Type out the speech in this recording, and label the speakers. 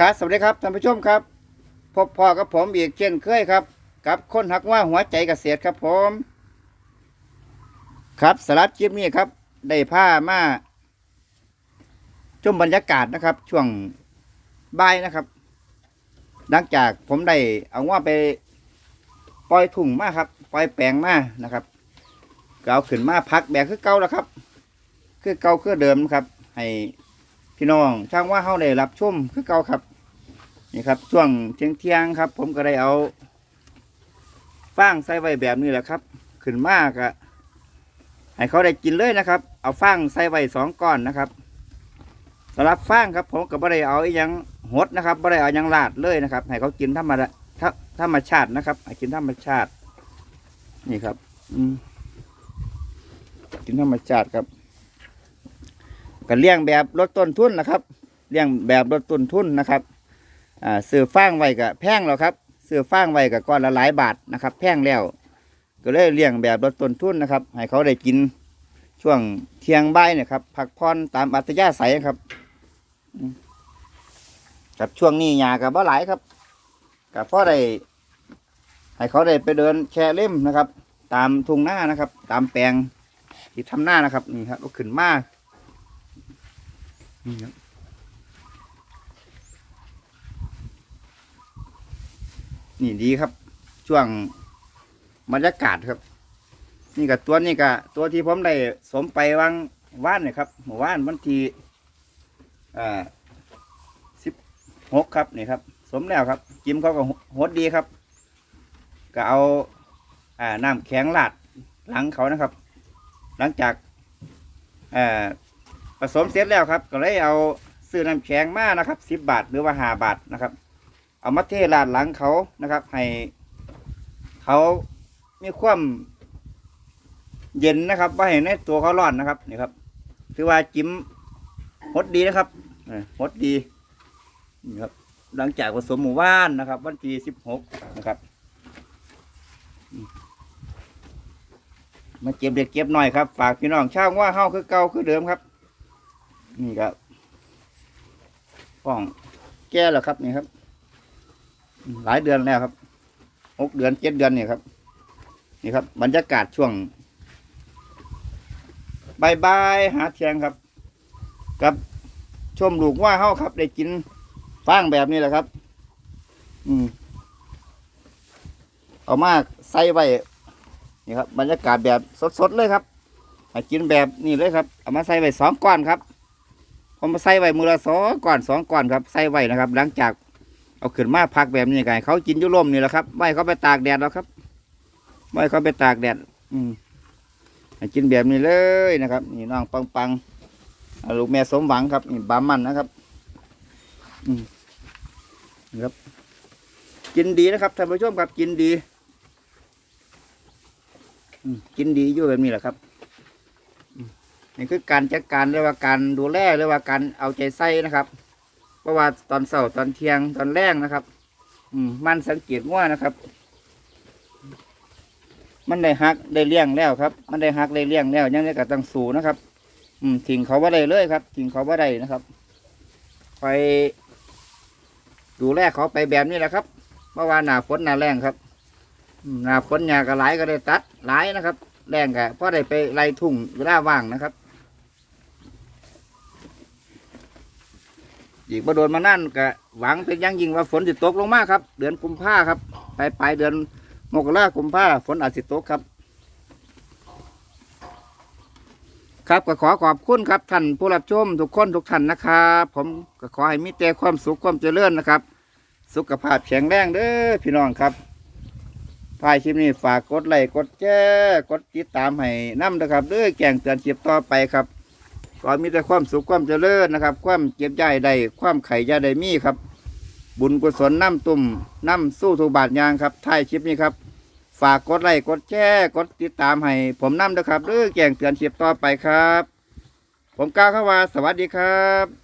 Speaker 1: ครับสวัสดีครับท่านผู้ชมครับ พบพ่อกับผมอีกเช่นเคยครับ กับคนหักว่าหัวใจเกษตรครับผม ครับสำหรับคลิปนี้ครับ ได้ผ้ามาชมบรรยากาศนะครับ ช่วงบ่ายนะครับ หลังจากผมได้เอาว่าไปปล่อยถุงมาครับ ปล่อยแปลงมานะครับก็เอาขึ้นมาพักแบกคือเก่าแล้วครับ คือเก่าคือเดิมครับ ให้ พี่น้องช่างว่าเขาได้รับชมคือเก่าครับนี่ครับช่วงเที่ยงเที่ยงครับ ผมก็ได้เอาฟางใส่ไว้แบบนี้แหละครับ ขึ้นมากอะให้เขาได้กินเลยนะครับ เอาฟางใส่ไว้สองก้อนนะครับสำหรับฟางครับ ผมก็บ่ได้เอาอยังหดนะครับบ่ได้เอาอยังลาดเลยนะครับ ให้เขากินธรรมดาธรธรรมชาตินะครับ ให้กินธรรมชาติ นี่ครับ อืมกินธรรมชาติครับ ก็เลี้ยงแบบลดต้นทุนนะครับ เลี้ยงแบบลดต้นทุนนะครับอ่าซื้อฟางไว้กับแพงแล้วครับซื้อฟางไว้กับก้อนละหลายบาทนะครับ แพงแล้ว ก็เลยเลี้ยงแบบลดต้นทุนนะครับ ให้เขาได้กินช่วงเที่ยงบ่ายเนี่ยครับพักผ่อนตามอัตยาศัยครับกับช่วงนี้หญ้ากับบ่หลายครับกับพ่อได้ให้เขาได้ไปเดินแช่เล่มนะครับ ตามทุ่งหน้านะครับ ตามแปลงที่ทำหน้านะครับนี่ครับก็ขึ้นมาก นี่ครับนี่ดีครับ ช่วงบรรยากาศครับ นี่กับตัวนี่กับตัวที่ผมได้สมไปวางว่านเนี่ยครับหมู่ว่านวันที่อ่าสิบหกครับนี่ครับ สมแล้วครับ จิ้มเขาก็หดดีครับ ก็เอา อ่าน้ำแข็งลาดหลังเขานะครับ หลังจากอ่า สมเสร็จแล้วครับ ก็เลยเอาซื้อน้ำแข็งมานะครับสิบบาทหรือว่าห้าบาทนะครับ เอามาเทลาดหลังเขานะครับ ให้เขามีความเย็นนะครับว่าให้ในตัวเขาร้อนนะครับนี่ครับถือว่าจิ้มฮดดีนะครับเอดดีนี่ครับ หลังจากผสมหมู่บ้านนะครับ วันที่สิบหกนะครับมาเก็บเด็กเก็บหน่อยครับ ฝากพี่น้องชางว่าเฮาคือเก่าคือเดิมครับ นี่ครับป้องแก้แล้วครับนี่ครับ หลายเดือนแล้วครับหกเดือนเจ็ดเดือนเนี่ยครับ นี่ครับ บรรยากาศช่วงบายบายหาเทียงครับ กับชมลูกว่าเฮาครับ ได้กินฟางแบบนี้แหละครับ อืมเอามาใส่ไว้นี่ครับ บรรยากาศแบบสดๆเลยครับให้กินแบบนี้เลยครับ เอามาใส่ไว้สองก้อนครับ ผมมาใส่ไว้มือละสองก้อนสองก้อนครับใส่ไว้นะครับ หลังจากเอาขึ้นมาพักแบบนี้ไงเขากินยุร่มนี่แหละครับไม่เขาไปตากแดดแล้วครับไม่เขาไปตากแดด อืมกินแบบนี้เลยนะครับ นี่น้องปังปังลูกแม่สมหวังครับนี่บามันนะครับ อืมนะครับ กินดีนะครับท่านผู้ชมครับกินดีอืมกินดีอยู่แบบนี้แหละครับ นี่คือการจัดการเรียกว่าการดูแลเรียกว่าการเอาใจใส่นะครับ เพราะว่าตอนเสาร์ตอนเที่ยงตอนแรกนะครับ อืมมันสังเกตว่านะครับ มันได้หักได้เลี้ยงแล้วครับ มันได้หักได้เลี้ยงแล้วยังได้กับตังสูนะครับ อืมทิ้งเขาว่าได้เลยครับทิ้งเขาว่าได้นะครับไปดูแลเขาไปแบบนี้แหละครับเมื่อวานหนาฝนหนาแรงครับหนาฝนหยากระไหลก็ได้ตัดไหลนะครับ แรงกะเพราะได้ไปไล่ทุ่งเวลาว่างนะครับ อีกประโดนมานั่นก็หวังเป็นอยังยิ่งว่าฝนจะตกลงมาครับ เดือนกุมภาครับปลายปลายเดือนมกรากุมภาฝนอาจจะตกครับ ครับก็ขอขอบคุณครับท่านผู้รับชมทุกคนทุกท่านนะครับผมก็ขอให้มีแต่ความสุขความเจริญนะครับ สุขภาพแข็งแรงเด้อพี่น้องครับถ่ายคลิปนี้ฝากกดไลค์กดแชร์กดติดตามให้น้ำนะครับเด้อแจ้งเตือนคลิปต่อไปครับ ก็มีแต่ความสุขความเจริญนะครับ ความเก็บใยใดความไข่ยาใดมีครับ บุญกุศลน้ำตุ่มน้ำสู้ถูกบาดยางครับท้ายคลิปนี้ครับ ฝากกดไลค์กดแชร์กดติดตามให้ ผมน้ำนะครับหรือแจ้งเตือนคลิปต่อไปครับ ผมก้าวเข้ามาสวัสดีครับ